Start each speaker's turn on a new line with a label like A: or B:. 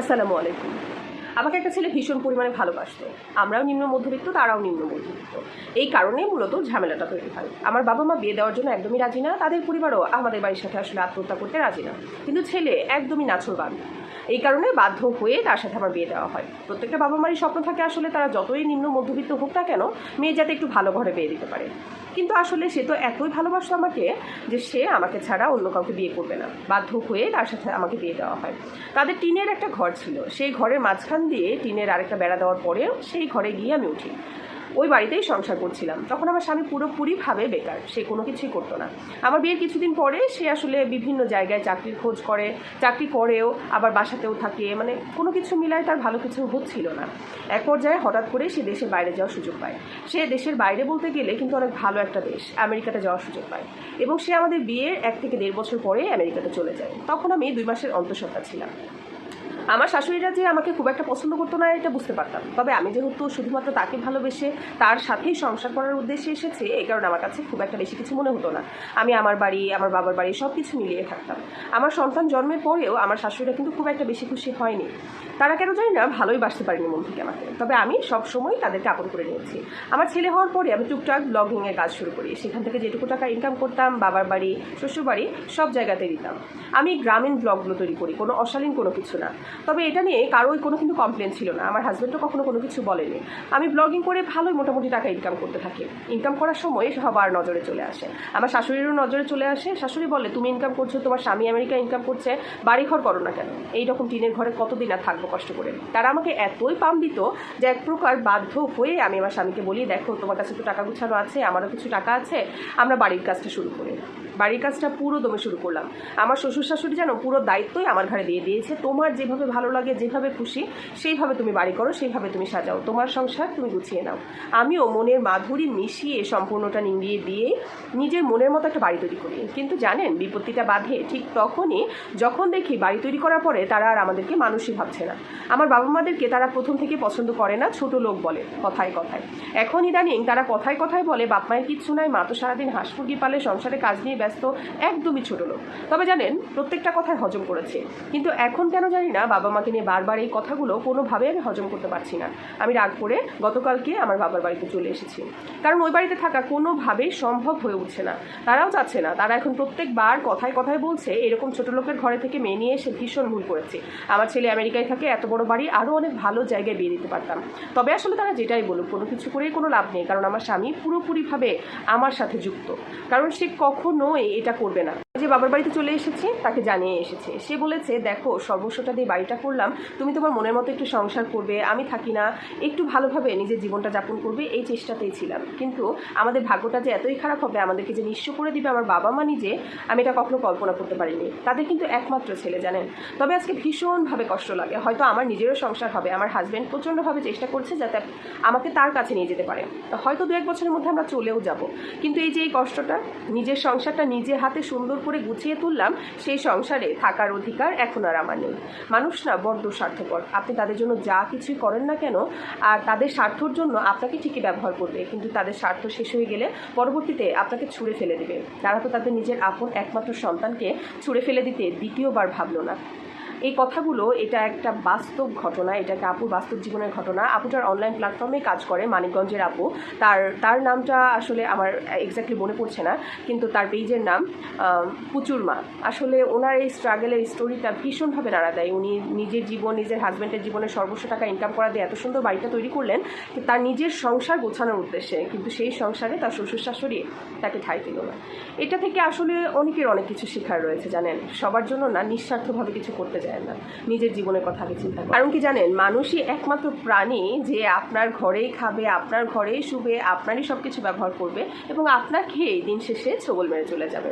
A: আসসালামু আলাইকুম। আমাকে একটা ছেলে ভীষণ পরিমাণে ভালোবাসত। আমরাও নিম্ন মধ্যবিত্ত, তারাও নিম্ন মধ্যবিত্ত। এই কারণে মূলত ঝামেলাটা তৈরি হয়। আমার বাবা মা বিয়ে দেওয়ার জন্য একদমই রাজি না, তাদের পরিবারও আমাদের বাড়ির সাথে আসলে আত্মহত্যা করতে রাজি না। কিন্তু ছেলে একদমই নাছরবান এই কারণে বাধ্য হয়ে তার সাথে আমার বিয়ে দেওয়া হয়। প্রত্যেকটা বাবা মারই স্বপ্ন থাকে আসলে তারা যতই নিম্ন মধ্যবিত্ত হোক না কেন, মেয়ে যাতে একটু ভালো ঘরে বিয়ে দিতে পারে। কিন্তু আসলে সে তো এতই ভালোবাসতো আমাকে যে সে আমাকে ছাড়া অন্য কাউকে বিয়ে করবে না। বাধ্য হয়ে তার সাথে আমাকে বিয়ে দেওয়া হয়। তাদের টিনের একটা ঘর ছিল। সেই ঘরের মাঝখান দিয়ে টিনের আরেকটা বেড়া দেওয়ার পরেও সেই ঘরে গিয়ে আমি উঠি। ওই বাড়িতেই সংসার করছিলাম। তখন আমার স্বামী পুরোপুরিভাবে বেকার, সে কোনো কিছুই করতো না। আমার বিয়ের কিছুদিন পরে সে আসলে বিভিন্ন জায়গায় চাকরির খোঁজ করে, চাকরি করেও আবার বাসাতেও থাকে মানে কোনো কিছু মিলায় তার ভালো কিছু হচ্ছিল না। এক পর্যায়ে হঠাৎ করে সে দেশের বাইরে যাওয়ার সুযোগ পায়। সে দেশের বাইরে বলতে গেলে কিন্তু অনেক ভালো একটা দেশ, আমেরিকাতে যাওয়ার সুযোগ পায়। এবং সে আমাদের বিয়ের এক থেকে দেড় বছর পরে আমেরিকাতে চলে যায়। তখন আমি দুই মাসের অন্তঃসত্ত্বা ছিলাম। আমার শাশুড়িরা যে আমাকে খুব একটা পছন্দ করতো না, এটা বুঝতে পারতাম। তবে আমি যেহেতু শুধুমাত্র তাকে ভালোবেসে তার সাথেই সংসার করার উদ্দেশ্যে এসেছে, এই কারণে আমার কাছে খুব একটা বেশি কিছু মনে হতো না। আমি আমার বাড়ি, আমার বাবার বাড়ি সব কিছু মিলিয়ে থাকতাম। আমার সন্তান জন্মের পরেও আমার শাশুড়িরা কিন্তু খুব একটা বেশি খুশি হয়নি। তারা কেন জানি না, ভালোই বাসতে পারিনি মন থেকে আমাকে। তবে আমি সব সময় তাদেরকে আপন করে নিয়েছি। আমার ছেলে হওয়ার পরে আমি টুকটাক ব্লগিংয়ের কাজ শুরু করি। সেখান থেকে যেটুকু টাকা ইনকাম করতাম, বাবার বাড়ি শ্বশুর বাড়ি সব জায়গাতে দিতাম। আমি গ্রামীণ ব্লগগুলো তৈরি করি, কোনো অশালীন কোনো কিছু না। তবে এটা নিয়ে কারোই কোনো কিন্তু কমপ্লেন ছিল না। আমার হাজব্যান্ডও কখনো কোনো কিছু বলেনি। আমি ব্লগিং করে ভালোই মোটামুটি টাকা ইনকাম করতে থাকি। ইনকাম করার সময় সবার নজরে চলে আসে। আমার শাশুড়িরও নজরে চলে আসে। শাশুড়ি বলে, তুমি ইনকাম করছ, তোমার স্বামী আমেরিকা ইনকাম করছে বাড়ি ঘর করো না কেন? এইরকম টিনের ঘরে কতদিন আর থাকব কষ্ট করে? তারা আমাকে এতই পাম দিত যে এক প্রকার বাধ্য হয়ে আমি আমার স্বামীকে বলি, দেখো, তোমার কাছে তো টাকা গুছানো আছে, আমারও কিছু টাকা আছে, আমরা বাড়ির কাজটা শুরু করি। বাড়ির কাজটা পুরো দমে শুরু করলাম। আমার শ্বশুর শাশুড়ি যেন পুরো দায়িত্বই আমার ঘরে দিয়ে দিয়েছে। তোমার যেভাবে ভালো লাগে, যেভাবে খুশি, সেইভাবে তুমি বাড়ি করো, সেইভাবে তুমি সাজাও। তোমার সংসার তুমি গুছিয়ে নাও। আমিও মনের মাধুরী মিশিয়ে সম্পূর্ণটা নিংড়িয়ে দিয়ে নিজের মনের মতো একটা বাড়ি তৈরি করি। কিন্তু জানেন, বিপত্তিটা বাঁধে। ঠিক তখনই যখন দেখি বাড়ি তৈরি করার পরে তারা আর আমাদেরকে মানুষই ভাবছে না। আমার বাবা মাদেরকে তারা প্রথম থেকে পছন্দ করে না, ছোট লোক বলে, কথায় কথায়। এখন ইদানিং তারা কথায় কথায় বলে, বাপ মায়ের কিচ্ছু নাই, মা তো সারাদিন হাঁস মুরগি পালে, সংসারে কাজ নিয়ে ব্যস্ত, একদমই ছোট লোক। তবে জানেন, প্রত্যেকটা কথায় হজম করেছে। কিন্তু এখন কেন জানি না বাবা মাকে নিয়ে বারবার এই কথাগুলো কোনোভাবে আমি হজম করতে পারছি না। আমি রাগ করে গতকালকে আমার বাবার বাড়িতে চলে এসেছি। কারণ ওই বাড়িতে থাকা কোনোভাবেই সম্ভব হয়ে উঠছে না। তারাও চাচ্ছে না। তারা এখন প্রত্যেকবার কথায় কথায় বলছে, এরকম ছোট লোকের ঘরে থেকে মেয়ে নিয়ে এসে ভীষণ ভুল করেছে। আমার ছেলে আমেরিকায় থাকে, এত বড় বাড়ি আরও অনেক ভালো জায়গায় বিয়ে দিতে পারতাম। তবে আসলে তারা যেটাই বলুক, কোনো কিছু করেই কোনো লাভ নেই। কারণ আমার স্বামী পুরোপুরিভাবে আমার সাথে যুক্ত। কারণ সে কখনোই এটা করবে না। যে বাবার বাড়িতে চলে এসেছি, তাকে জানিয়ে এসেছে। সে বলেছে, দেখো সর্বস্বটা দিয়ে বাড়িটা করলাম, তুমি তোমার মনের মতো একটু সংসার করবে, আমি থাকি না, একটু ভালোভাবে নিজের জীবনটা যাপন করবে, এই চেষ্টাতেই ছিলাম। কিন্তু আমাদের ভাগ্যটা যে এতই খারাপ হবে, আমাদেরকে যে নিঃস্ব করে দিবে আমার বাবা মা নিজে, আমি এটা কখনো কল্পনা করতে পারিনি। তাদের কিন্তু একমাত্র ছেলে, জানেন? তবে আজকে ভীষণভাবে কষ্ট লাগে। হয়তো আমার নিজেরও সংসার হবে, আমার হাজব্যান্ড প্রচণ্ডভাবে চেষ্টা করছে যাতে আমাকে তার কাছে নিয়ে যেতে পারে। হয়তো দু এক বছরের মধ্যে আমরা চলেও যাব। কিন্তু এই যে এই কষ্টটা, নিজের সংসারটা নিজে হাতে সুন্দর করে গুছিয়ে তুললাম, সেই সংসারে থাকার অধিকার এখন আর আমার নেই। মানুষ না বড্ড স্বার্থপর। আপনি তাদের জন্য যা কিছুই করেন না কেন, আর তাদের স্বার্থর জন্য আপনাকে ঠিকই ব্যবহার করবে, কিন্তু তাদের স্বার্থ শেষ হয়ে গেলে পরবর্তীতে আপনাকে ছুঁড়ে ফেলে দেবে। তারা তো তাদের নিজের আপন একমাত্র সন্তানকে ছুঁড়ে ফেলে দিতে দ্বিতীয়বার ভাবল না। এই কথাগুলো, এটা একটা বাস্তব ঘটনা এটা একটা আপুর বাস্তব জীবনের ঘটনা। আপুটার অনলাইন প্ল্যাটফর্মে কাজ করে, মানিকগঞ্জের আপু। তার তার নামটা আসলে আমার এক্স্যাক্টলি মনে পড়ছে না, কিন্তু তার পেজের নাম পুচুর মা। আসলে ওনার এই স্ট্রাগলের স্টোরিটা ভীষণভাবে নাড়া দেয়। উনি নিজের জীবন, নিজের হাজব্যান্ডের জীবনে সর্বস্ব টাকা ইনকাম করা দিয়ে এত সুন্দর বাড়িটা তৈরি করলেন তার নিজের সংসার গোছানোর উদ্দেশ্যে, কিন্তু সেই সংসারে তার শ্বশুর শাশুড়ি তাকে ঠাই দিল না। এটা থেকে আসলে অনেকের অনেক কিছু শেখার রয়েছে, জানেন? সবার জন্য না, নিঃস্বার্থভাবে কিছু করতে যায় না। নিজের জীবনের কথা আগে চিন্তা করে কারণ কি জানেন, মানুষই একমাত্র প্রাণী যে আপনার ঘরেই খাবে, আপনার ঘরেই শুবে, আপনারই সব কিছু ব্যবহার করবে এবং আপনার খেয়েই দিন শেষে ছবল মেরে চলে যাবে।